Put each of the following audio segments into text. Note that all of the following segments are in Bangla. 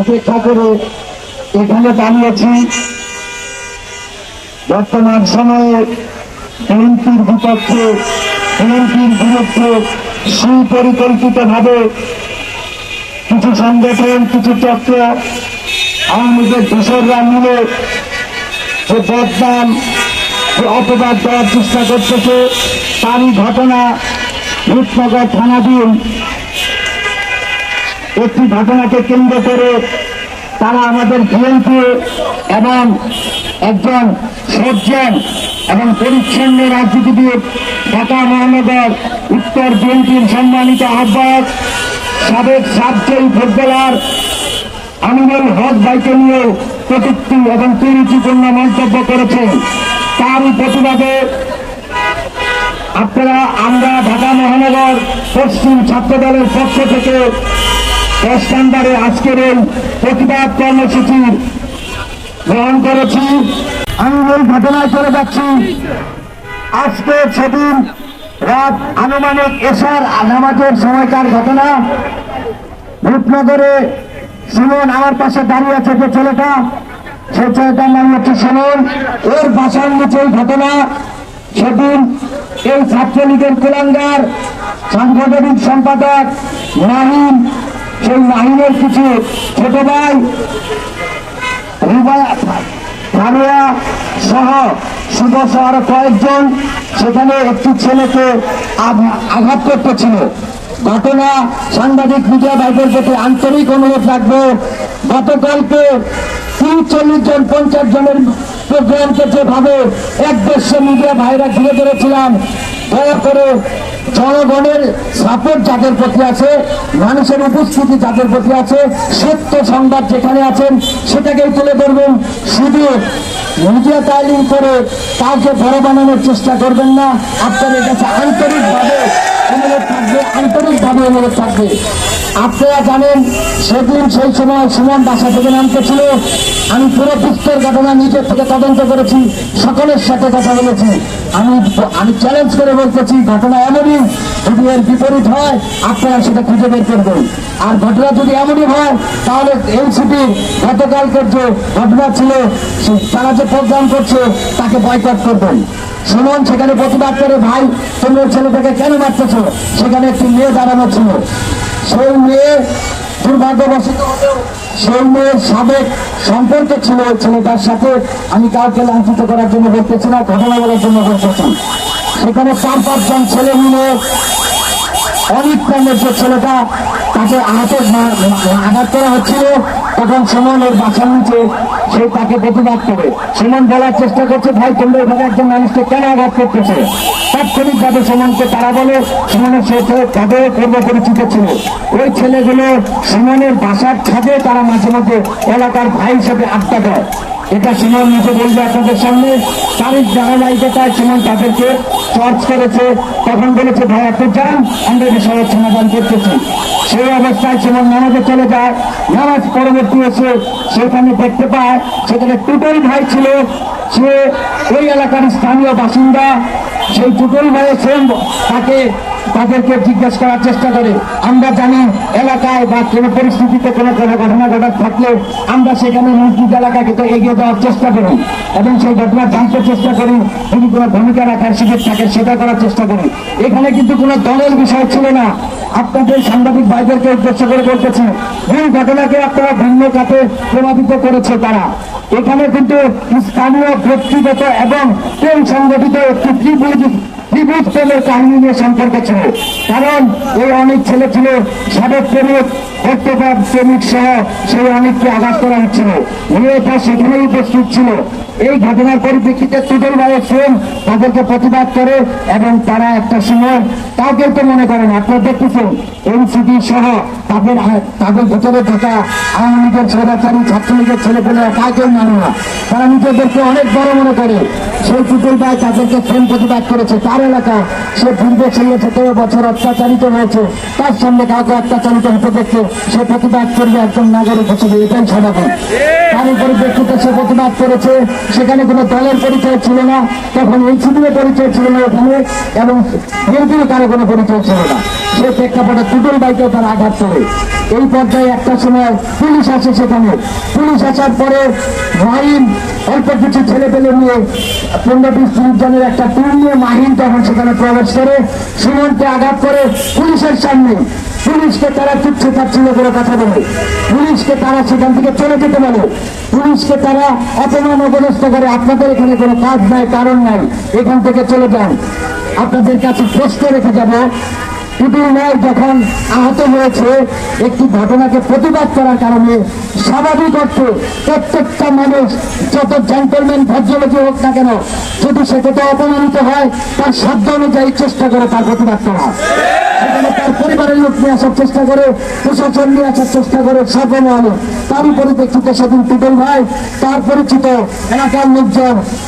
উপেক্ষা করে এখানে দাঁড়িয়েছি। বর্তমান সময়ে বিএনপির বিপক্ষে, বিএনপির বিরুদ্ধে সুপরিকল্পিত ভাবে কিছু সংগঠন, কিছু চক্র আওয়ামী লীগের দোসররা মিলে যে বদনাম, যে অপবাদ দেওয়ার চেষ্টা করতেছে, তারই ঘটনা রূপনগর থানাধীন একটি ঘটনাকে কেন্দ্র করে তারা আমাদের বিএনপি এবং একজন সজ্জন এবং পরিচ্ছন্ন রাজনীতিবিদ ঢাকা মহানগর উত্তর বিএনপির সম্মানিত আহ্বায়ক, সাবেক সাবজয়ী ফুটবলার আমিনুল হক ভাইকে নিয়ে কটূক্তি এবং কুরুচিপূর্ণ মন্তব্য করেছেন। তারই প্রতিবাদে আপনারা আমরা ঢাকা মহানগর পশ্চিম ছাত্র দলের পক্ষ থেকে নম্বরে আজকের এই প্রতিবাদ কর্মসূচি গ্রহণ করেছি। আমি এই ঘটনায় চলে যাচ্ছি। আজকে সেদিন রাত আনুমানিক এশার নামাজের সময়কার ঘটনা। রূপনগরে সুমন আমার পাশে দাঁড়িয়ে আছে যে ছেলেটা, সে ছেলেটার নাম হচ্ছে সুমন। ওর বাসার নিচে ঘটনা। সেদিন এই ছাত্রলীগের কুলাঙ্গার সাংগঠনিক সম্পাদক নাহিম সেই নাহিমের কিছু ছোট ভাই ফারুয়া সহ সহ আরও কয়েকজন সেখানে একটি ছেলেকে আঘা- আঘাত করতেছিল। ঘটনা সাংবাদিক মিডিয়া ভাইদের প্রতি আন্তরিক অনুরোধ রাখব। গতকালকে তিরিশ জন, পঞ্চাশ জনের প্রোগ্রামকে যেভাবে এক দেশে মিডিয়া ভাইরা ঘিরে ধরেছিলাম দয়া করে জনগণের সাপোর্ট যাদের প্রতি আছে, মানুষের উপস্থিতি যাদের প্রতি আছে, সত্য সংবাদ যেখানে আছেন সেটাকেই তুলে ধরবেন। শুধু মিডিয়া তাইলিং করে কাউকে বড় বানানোর চেষ্টা করবেন না, আপনাদের কাছে আন্তরিকভাবে অনুরোধ থাকবে আন্তরিকভাবে অনুরোধ থাকবে। আপনারা জানেন, সেদিন সেই সময় সুমন বাসা থেকে নামতেছিল। আমি পুরো বিস্তর ঘটনা নিজের থেকে তদন্ত করেছি, সকলের সাথে কথা বলেছি। আমি আমি চ্যালেঞ্জ করে বলতেছি, ঘটনা এমনই, যদি এর বিপরীত হয়, আপনারা সেটা খুঁজে বের করবেন। আর ঘটনা যদি এমনই হয়, তাহলে এনসিপির গতকালকের যে ঘটনা ছিল তারা যে প্রোগ্রাম করছে, তাকে বয়কট করবেন। সুমন, সেখানে প্রতিবাদ করে ভাই, তোমরা ছেলেটাকে কেন মারতেছ? সেখানে একটি মেয়ে দাঁড়ানো ছিল। সেই মেয়ে দুর্ভাগ্যবশত সেই মেয়ের সাবেক সম্পর্ক ছিল ওই ছেলেটার সাথে আমি কাউকে লাঞ্ছিত করার জন্য বলতেছি না, ঘটনা বলার জন্য বলতেছি। সেখানে চার পাঁচজন ছেলে মিলে অনেক প্রাণের যে ছেলেটা তাকে আহত আঘাত করা হচ্ছিল। তখন সুমনের বাসার নিচে সে তাকে প্রতিবাদ করে। সুমন বলার চেষ্টা করছে, ভাই, তোমরা এভাবে একজন মানুষকে কেন আঘাত করতেছে? তাৎক্ষণিকভাবে সুমনকে তারা বলে, সুমনের সাথে তাদের পূর্ব পরিচিত ছিল। ওই ছেলেগুলো সুমনের বাসার ছাদে তারা মাঝে মাঝে এলাকার ভাই হিসেবে আড্ডা দেয়। এটা সুমন নিজে বলবে আপনাদের সামনে। তারিখ ধারাবাহিকতায় সুমন তাদেরকে চর্চ করেছে। তখন বলেছে, ভাই, আপনি যান, আমরা বিষয়ের সমাধান করতেছি। সেই অবস্থায় সুমন নামাজে চলে যায়। নামাজ পরবর্তী এসে সেখানে দেখতে পায়, সেখানে টুটল ভাই ছিল। সে ওই এলাকার স্থানীয় বাসিন্দা। সেই টুটল ভাইয়ের তাকে তাদেরকে জিজ্ঞেস করার চেষ্টা করে। আমরা জানি এলাকায় বা কোনো পরিস্থিতিতে কোনো কোনো ঘটনা ঘটার থাকলে আমরা সেখানে মসজিদ এলাকাকে তো এগিয়ে দেওয়ার চেষ্টা করি। এবং সেই ঘটনা জানতে চেষ্টা করি, যদি কোনো ভূমিকা রাখার সুযোগ থাকে সেটা করার চেষ্টা করি। এখানে কিন্তু কোনো দলের বিষয় ছিল না। আপনাদের সাংবাদিক ভাইদেরকে উদ্দেশ্য করে বলতেছি, এই ঘটনাকে আপনারা ভিন্ন কাতে প্রভাবিত করেছে তারা। এখানে কিন্তু স্থানীয় ব্যক্তিগত এবং কোন সংগঠিত একটি ত্রিভুজ ত্রিভুজ প্রেমের কাহিনী নিয়ে সম্পর্ক ছিল। কারণ এই অনেক ছেলে ছিল সাবেক প্রেমিক বর্তমান প্রেমিক সহ সেই অনেককে আঘাত করা হচ্ছিল। মেয়েটা সেখানেই উপস্থিত ছিল। এই ঘটনার পরিপ্রেক্ষিতে তুদল ভাইয়ের ফোন তাদেরকে প্রতিবাদ করে এবং তারা একটা সময় কাউকে তো মনে করেন, আপনারা দেখতেছেন, এনসিপি সহ তাদের তাদের ভেতরে থাকা আওয়ামী লীগের ছেলেচারী ছাত্রলীগের ছেলে পেলে কাউকে মানে না। তারা নিজেদেরকে অনেক বড় মনে করে। সেই তুতুল ভাই তাদেরকে ফোন প্রতিবাদ করেছে। তারও এলাকা, সে দীর্ঘ ষোলো সতেরো বছর অত্যাচারিত হয়েছে। তার সামনে কাউকে অত্যাচারিত হতে দেখে সে প্রতিবাদ করবে একজন নাগরিক হিসেবে, এটাই স্বাভাবিক তার উপরে ব্যক্তিতে সে প্রতিবাদ করেছে, সেখানে কোনো দলের পরিচয় ছিল না, তখন এই ছুটির পরিচয় ছিল না ওখানে এবং বিএনপির কারও কোনো পরিচয় ছিল না। সে প্রেক্ষাপটে টুটুল বাইকেও তার আঘাত করে। এই পর্যায়ে একটা সময় পুলিশ আসে সেখানে। পুলিশ আসার পরে মাহিন অল্প কিছু ছেলে পেলে নিয়ে পনেরো বিশ জনের একটা টুল নিয়ে মাহিন তখন সেখানে প্রবেশ করে সুমনকে আঘাত করে পুলিশের সামনে। পুলিশকে তারা তুচ্ছ তাচ্ছিল করে কথা বলে। পুলিশকে তারা সেখান থেকে চলে যেতে বলে। পুলিশকে তারা অপমান অবদস্ত করে, আপনাদের এখানে কোনো কাজ নাই, কারণ নাই, এখান থেকে চলে যান। আপনাদের কাছে প্রশ্ন রেখে যাব টুটুল নায়ক যখন আহত হয়েছে, একটি ঘটনাকে প্রতিবাদ করার কারণে স্বাভাবিক অর্থে প্রত্যেকটা মানুষ যত জেন্টলম্যান ভদ্রলোকে হোক না কেন, যদি সে কোথাও অপমানিত হয়, তার সাধ্য অনুযায়ী চেষ্টা করে তার প্রতিবাদ করা।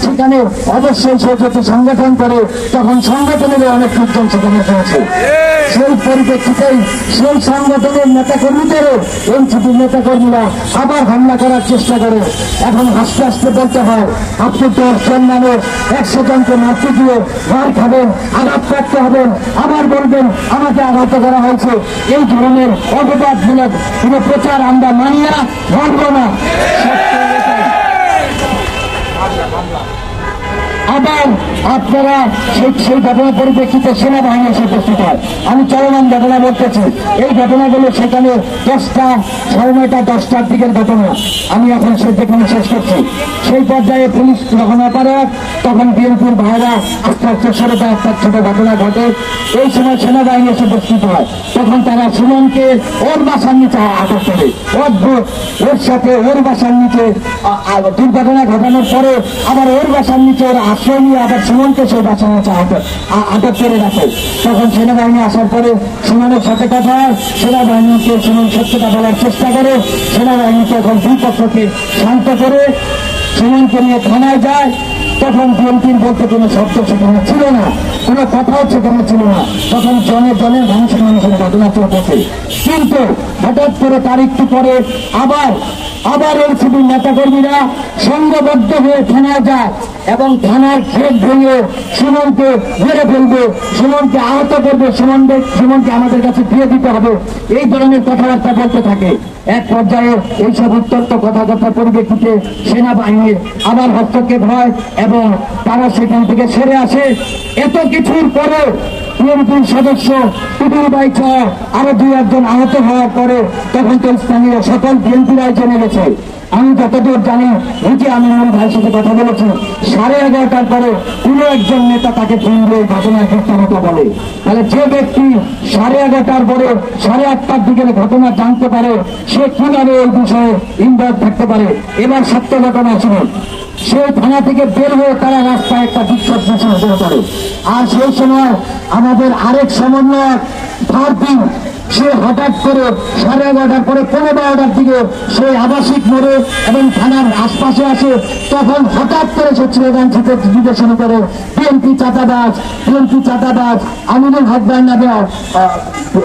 সেখানে অবশ্যই সে যদি সংগঠন করে, তখন সংগঠনের অনেক লোকজন সেখানে পৌঁছে। সেই পরিপ্রেক্ষিতেই সেই সংগঠনের নেতাকর্মীদেরও এনসিপির নেতাকর্মীরা আবার হামলা করার চেষ্টা করে। এখন হাসতে হাসতে বলতে হয়, আপনি তো জন মানুষ, একশো জনকে মারতে দিয়ে ঘর খাবেন, আঘাত প্রাপ্ত হবেন, আবার বলবেন আমাকে আহত করা হয়েছে। এই ধরনের অপবাদমূলক কোনো প্রচার আমরা মানি না না সত্য এটাই। আবার আপনারা সেই সেই ঘটনার পরিপ্রেক্ষিতে সেনাবাহিনী এসে উপস্থিত হয়। আমি চলমান ঘটনা বলতেছি। এই ঘটনাগুলো সেখানে দশটা, সাড়ে নয়টা, দশটার দিকের ঘটনা। আমি এখন সে যেখানে শেষ করছি। সেই পর্যায়ে পুলিশ যখন অপারক তখন বিএনপির ভাইরা আস্তে আস্তে সরে যায়। ছোট ঘটনা ঘটে। এই সময় সেনাবাহিনী এসে উপস্থিত হয়। তখন তারা সুমনকে ওর বাসার নিচে আটক করে। অদ্ভুত ওর সাথে ওর বাসার নিচে দুর্ঘটনা ঘটানোর পরে আবার ওর বাসার নিচে ওরা নিয়ে আবার সুমনকে সেই বাসার নিচে আটক করে রাখে। তখন সেনাবাহিনী আসার পরে সুমনের সাথে কথা হয়। সেনাবাহিনীকে সুমন সত্যতা বলার চেষ্টা করে। সেনাবাহিনীকে এখন দুই পক্ষকে শান্ত করে সুমনকে নিয়ে থানায় যায়। তখন বিএনপির বলতে কোনো শব্দ সেখানে ছিল না। কোনো কথাও সেখানে ছিল না। তখন জনে জনে ধ্বংস মানুষের ঘটনা চলতেছে। কিন্তু হঠাৎ করে তার একটু পরে আবার আবার এই ছবির নেতাকর্মীরা সংঘবদ্ধ হয়ে থানায় যায়। এবং থানার গেট ভেঙে সুমনকে মেরে ফেলবে, সুমনকে আহত করবে, সুমনকে সুমনকে আমাদের কাছে দিয়ে দিতে হবে। এই ধরনের কথাবার্তা বলতে থাকে। এক পর্যায়ে এইসব উত্তপ্ত কথাবার্তার পরিপ্রেক্ষিতে সেনাবাহিনীর আবার হস্তক্ষেপ হয় এবং তারা সেখান থেকে সরে আসে। এত কিছুর পরে বিএনপির সদস্য টুটুল বাই আরও দুই একজন আহত হওয়ার পরে তখন তো স্থানীয় সকল বিএনপিরাই জেনে গেছে। আমি যতদূর জানি নিজে আমি আমার ভাইয়ের সাথে কথা বলেছি। সাড়ে এগারোটার পরে কোনো একজন নেতা তাকে ফোন দিয়ে ঘটনার বিস্তারিত বলে তাহলে যে ব্যক্তি সাড়ে এগারোটার পরে, সাড়ে আটটার দিকে ঘটনা জানতে পারে, সে কীভাবে এই বিষয়ে ইনভলভ থাকতে পারে? এবার সত্য ঘটনা শুনুন। সেই থানা থেকে বের হয়ে তারা রাস্তায় একটা বিক্ষোভ মিছিল করে। আর সেই সময় আমাদের আরেক সমন্বয়ক ভারতী সে হঠাৎ করে সাড়ে এগারোটার পরে পনেরো বারোটার দিকে সে আবাসিক মোড়ে এবং থানার আশপাশে আসে। তখন হঠাৎ করে সে স্লোগান থেকে শুরু করে, বিএনপি চাঁদাবাজ বিএনপি চাঁদাবাজ, আমিনুল হক ভাই নামে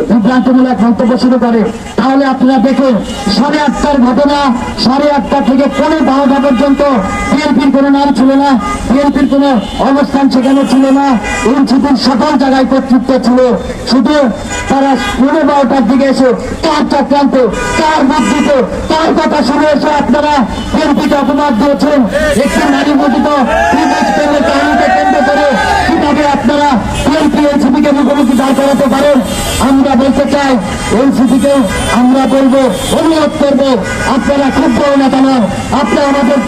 বিভ্রান্তমূলক মন্তব্য শুরু করে। তাহলে আপনারা দেখুন, সাড়ে আটটার ঘটনা, সাড়ে আটটা থেকে পনেরো বারোটা পর্যন্ত বিএনপির কোনো নাম ছিল না, বিএনপির কোনো অবস্থান সেখানে ছিল না। এনসিপির সকল জায়গায় কর্তৃত্ব ছিল। শুধু তারা পনেরো বারোটার দিকে এসে কার চক্রান্ত কার বুদ্ধিতে কার কথা শুনে এসে আপনারা বিএনপিকে অপবাদ দিয়েছেন। একটি নারী পারেন, আমরা বলতে চাই আমরা বলব, অনুরোধ করব, আপনারা আমাদের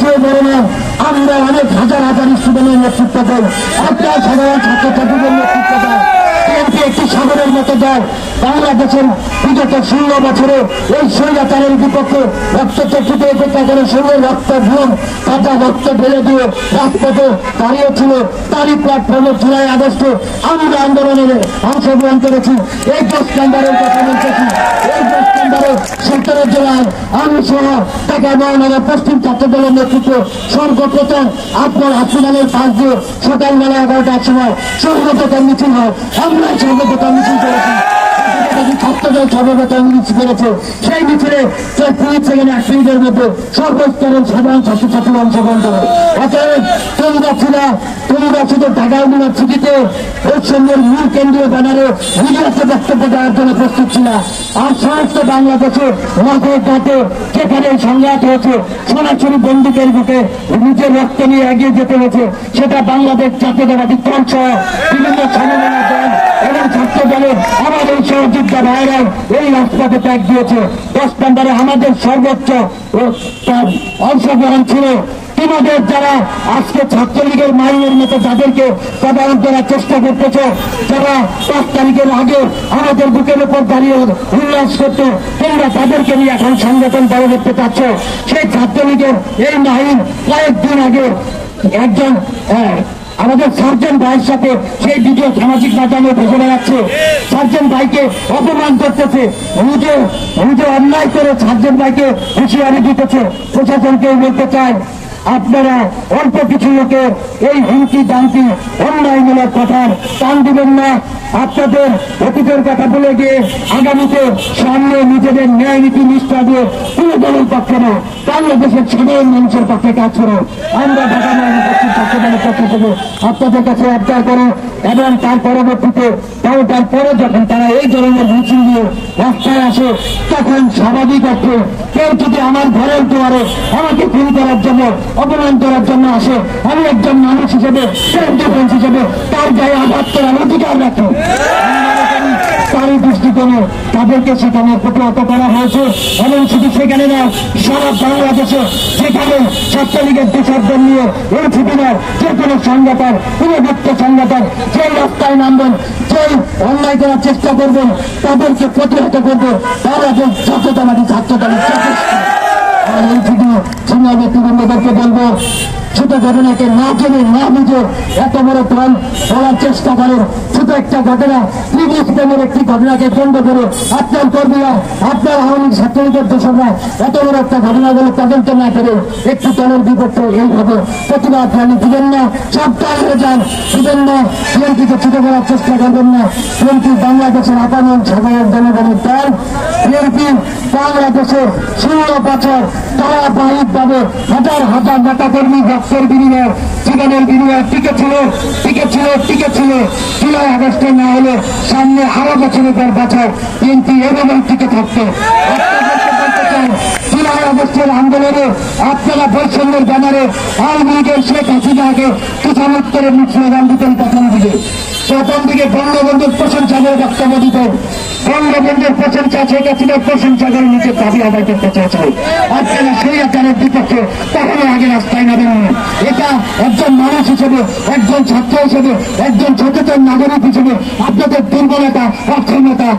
আমরা অনেক হাজার হাজার স্টুডেন্টের নেতৃত্ব দেন আপনারা সাধারণ ছাত্রছাত্রীদের নেতৃত্ব দেন। বিএনপি একটি সাগরের মতো দল। বাংলাদেশের বিগত ষোলো বছরে এই স্বৈরাচারের বিপক্ষে রক্ত চক্ষুতে উপেক্ষা করে ষোলো রক্ত ভুম কাঁচা রক্ত ঢেলে দিয়ে রাজপথে দাঁড়িয়েছিল। তারই প্ল্যাটফর্মে জুলাই আগস্টে আমরা আন্দোলনে অংশগ্রহণ করেছি। এই দশ নম্বরের কথা বলতেছি। এই দশ নম্বরে সতেরো জেলায় আমি সহ ঢাকা মহানগর পশ্চিম ছাত্র দলের নেতৃত্বে সর্বপ্রথম আপনার হাসপাতালের পাশ দিয়ে সকালবেলা এগারোটার সময় সর্বপ্রথম মিছিল হয়। আমরা করেছে সেই মিছিলে প্রায় তিরিশ সেকেন্ড এক মিনিটের অতএব তোমরা শুধু ঢাকা ইউনিভার্সিটিতে পশ্চিমবঙ্গের মিডিয়াতে বক্তব্য জন্য প্রস্তুত ছিল আর সমস্ত বাংলাদেশে মাঠে ঘাটে যেখানে সংঘাত হয়েছে সরাসরি বন্দুকের বুকে নিজের রক্ত নিয়ে এগিয়ে যেতে হয়েছে সেটা বাংলাদেশ জাতীয়তাবাদী দল সহ বিভিন্ন এবং ছাত্র দলের আমাদের সহযোগিতা ভাইরাল এই রাজপথে ত্যাগ দিয়েছে। দশ নম্বরে আমাদের সর্বোচ্চ অংশগ্রহণ ছিল। তোমাদের যারা আজকে ছাত্রলীগের মাইনের মতো যাদেরকে প্রদান করার চেষ্টা করতেছে যারা পাঁচ তারিখের আগে আমাদের বুকের উপর দাঁড়িয়ে উল্লাস করতো তোমরা তাদেরকে নিয়ে এখন সংগঠন বড় করতে চাচ্ছ। সেই ছাত্রলীগের এই মাহিন কয়েকদিন আগে একজন আহ, আমাদের সার্জন ভাইয়ের সাথে সেই ভিডিও সামাজিক মাধ্যমে ভেসে বেড়াচ্ছে। সার্জন ভাইকে অপমান করতেছে। নিজে নিজে অন্যায় করে সার্জন ভাইকে হুঁশিয়ারি দিতেছে। প্রশাসনকে বলতে চায় আপনারা অল্প কিছু লোকে এই হুমকি দামকি অন্যায়মূলক কথার টান দিবেন না। আপনাদের অতীতের কথা বলে গিয়ে আগামীতে সামনে নিজেদের ন্যায় নীতি নিষ্ঠা দিয়ে কোনো দলের পক্ষে না, বাংলাদেশের সাধারণ মানুষের পক্ষে কাজ করো। আমরা ঢাকা মহানগর পশ্চিম ছাত্র দলের পক্ষ থেকে আপনাদের কাছে আবদার করো এবং তার পরবর্তীতে তাও তারপরে যখন তারা এই ধরনের মিছিল দিয়ে রাস্তায় আসে, তখন স্বাভাবিক অর্থে কেউ যদি আমার ঘরের দুয়ারে আমাকে খুন করার জন্য অপমান করার জন্য আসে। আমি একজন মানুষ হিসেবে ডিফেন্স হিসেবে তার গায়ে আঘাত করার অধিকার রাখি। তারই দৃষ্টিকোণে তাদেরকে সেখানে প্রতিহত করা হয়েছে। এবং শুধু সেখানে না সারা বাংলাদেশে যেখানে ছাত্রলীগের দূষকদের নিয়ে এই ছুটিনার যে কোনো সংগঠন পুনর্ভুক্ত সংগঠন, যে রাস্তায় নামবেন যেই অন্যায় করার চেষ্টা করবেন, তাদেরকে প্রতিহত করবে। তারা যে সচেতনাটি ছাত্রদলের সিনিয়র ব্যক্তিবৃন্দদেরকে বলব ছোট ঘটনাকে না জেনে না বুঝে এত বড় প্রাণ বলার চেষ্টা করেন ছোট একটা ঘটনা ত্রিশ প্রেমের একটি ঘটনাকে কেন্দ্র করে আপনার কর্মীরা, আপনার আওয়ামী লীগ ছাত্রলীগের দোষরা এত বড় একটা ঘটনাগুলো তদন্ত না করে একটু দলের বিপক্ষে এইভাবে প্রতিবাদ জানি দিবেন না হয়ে যান, দিবেন না, বিএনপিকে ছোট করার চেষ্টা করবেন না। বিএনপি বাংলাদেশের আপামন সাধারণ জনগণের দল বিএনপি বাংলাদেশের ষোলো বছর ধারাবাহিকভাবে হাজার হাজার নেতা কর্মী ভক্তের বিনিময়ে জীবনের বিনিময়ে টিকে ছিল টিকে ছিল টিকে ছিল। জুলাই, আগস্টে না হলে সামনে আরও বছরের পর বছর বিএনপি এভাবেই টিকে থাকতো। জুলাই, আগস্টের আপনারা বৈষম্যের ব্যানারে শেখ প্রথম দিকে। প্রশংসা করে বঙ্গবন্ধুর প্রশংসা শেখ হাসিনার প্রশংসা করে নিজের দাবি আদায় করতে চেয়েছে আপনারা সেই আচারের বিপক্ষে কখনো আগে রাস্তায় নামেন না। এটা একজন মানুষ হিসেবে, একজন ছাত্র হিসেবে, একজন সচেতন নাগরিক হিসেবে আপনাদের দুর্বলতা, অক্ষমতা,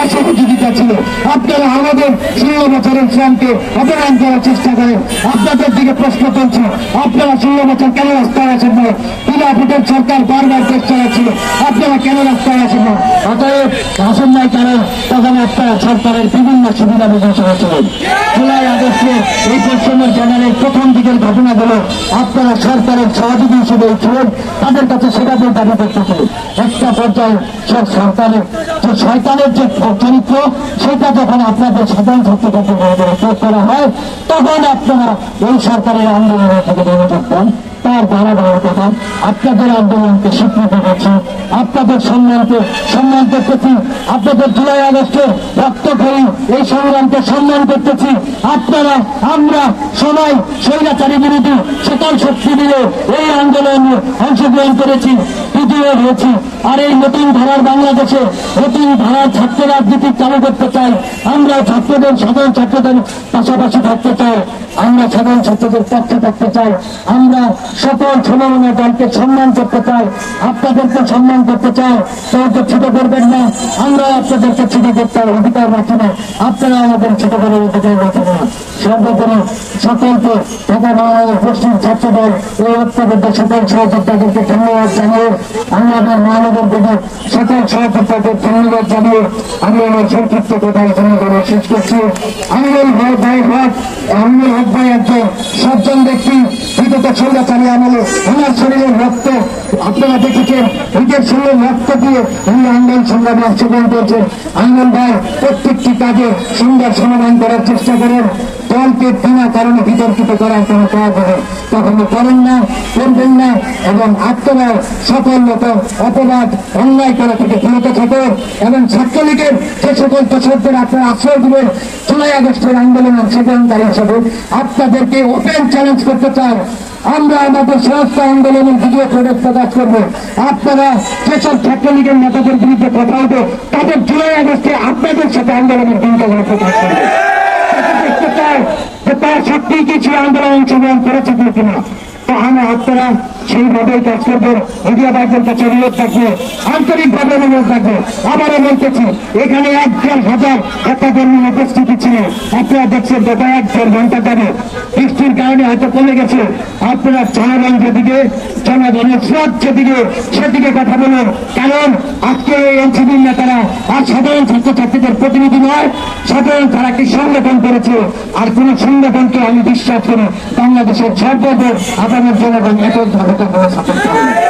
অসহযোগিতা ছিল। আপনারা আমাদের ষোলো বছরের শ্রমকে অপমান করার চেষ্টা করেন। আপনাদের দিকে প্রশ্ন তুলছে, আপনারা ষোলো বছর কেন রাস্তায় আসেন না? পিলাপুটের সরকার বারবার চেষ্টা চালাচ্ছিল। আপনারা কেন রাস্তায় আসেন না? অতএব আসেন নাই কারণ তখন আপনারা সরকারের বিভিন্ন সুবিধা বুঝে চলেছিলেন জুলাই আগস্টে এই পশ্চিমের জেনারেল প্রথম দিকের ঘটনাগুলো আপনারা সরকারের সহযোগী হিসেবে ছিলেন তাদের কাছে সেটাদের দাবি করতেছে। একটা পর্যায়ে সব সরকারের, যে শয়তানের যে চরিত্র, সেটা যখন আপনাদের সাধারণ ছাত্রছাত্রী প্রয়োগ করা হয়, তখন আপনারা এই সরকারের আন্দোলনের থেকে নেমে থাকবেন তার ধারাবাহিকতা আপনাদের আন্দোলনকে স্বীকৃতি দিচ্ছি, আপনাদের সম্মানকে সম্মান করতেছি আপনাদের জুলাই আগস্টে রক্তক্ষয়ী এই সংগ্রামকে সম্মান করতেছি। আপনারা, আমরা সবাই স্বৈরাচারী বিরোধী সকল শক্তি মিলে এই আন্দোলনে অংশগ্রহণ করেছি সুযোগে রয়েছি আর এই নতুন ধারার বাংলাদেশে নতুন ধারার ছাত্র রাজনীতি চালু করতে চাই, আমরা ছাত্রদের, সাধারণ ছাত্রদের পাশাপাশি থাকতে চাই, আমরা সাধারণ ছাত্রদের পক্ষে থাকতে চাই, আমরা সকল সমমনা দলকে সম্মান করতে চাই, আপনাদেরকে সম্মান করতে চাই কাউকে ছোট করবেন না, আমরা আপনাদেরকে ছোট করতে অধিকার রাখি না, আপনারা আমাদের ছোট করার অধিকার রাখেন না। সর্বোপরি সকলকে ঢাকা মহানগর পশ্চিম ছাত্র দল এই ঐক্যবদ্ধ সকল সহযোদ্ধাদেরকে ধন্যবাদ জানিয়ে আমি আমার মহানগর থেকে সকল সহযোদ্ধাদের ধন্যবাদ জানিয়ে আমি আমার সংক্ষিপ্ত কথা এখানে বলে শেষ করছি। আমিনুল ভাই ভাই ভাই আমি ভাই একজন সজ্জন ব্যক্তি, বিগত সন্ধ্যাচারী আমলে আমার শরীরের রক্ত আপনারা দেখেছেন নিজের শরীরের রক্ত দিয়ে উনি আন্দোলন সংগ্রামে অংশগ্রহণ করেছেন। আন্দোলন ভাই প্রত্যেকটি কাজে সুন্দর সমাধান করার চেষ্টা করেন। দলকে বিনা কারণে বিতর্কিত করার কোনো কাজ হবে কখনো করেন না, করবেন না এবং আপনারা সকল মতো অপরাধ অন্যায় করা থেকে বিরত থাকেন এবং ছাত্রলীগের যে সকল কৃষকদের আপনারা আশ্রয় দিবেন, জুলাই আগস্টের আন্দোলন অংশগ্রহণকারী হিসেবে আপনাদেরকে ওপেন চ্যালেঞ্জ করতে চাই। আমরা আমাদের সমস্ত আন্দোলনের ভিডিও প্রোডাক্ট প্রকাশ করব। আপনারা যেসব ছাত্রলীগের নেতাদের বিরুদ্ধে কথা হবে তাদের জুলাই আগস্টে আপনাদের সাথে আন্দোলনের করবে দেখতে চাই যে তার সত্যি কিছু আন্দোলন অংশগ্রহণ করেছে কিনা তাহলে আপনারা সেইভাবেই কাজ করবেন মিডিয়া ভাইদের কাছে থাকবে আন্তরিকভাবে অনুরোধ থাকবে আবারও বলতেছি, এখানে এক দেড় হাজার কর্মী উপস্থিতি ছিল। আপনারা দেখছেন গত এক দেড় ঘণ্টা ধরে বৃষ্টির কারণে হয়তো কমে গেছে। আপনারা জনগণ যেদিকে জনগণের স্রোত যেদিকে, সেদিকে কথা বলুন কারণ আজকে এই এনসিপির নেতারা আর সাধারণ ছাত্রছাত্রীদের প্রতিনিধি নয়, সাধারণ তারা একটি সংগঠন করেছে। আর কোন সংগঠনকে আমি বিশ্বাস করি বাংলাদেশের সর্বদের আগামী জনগণ এককভাবে সাপোর্ট করে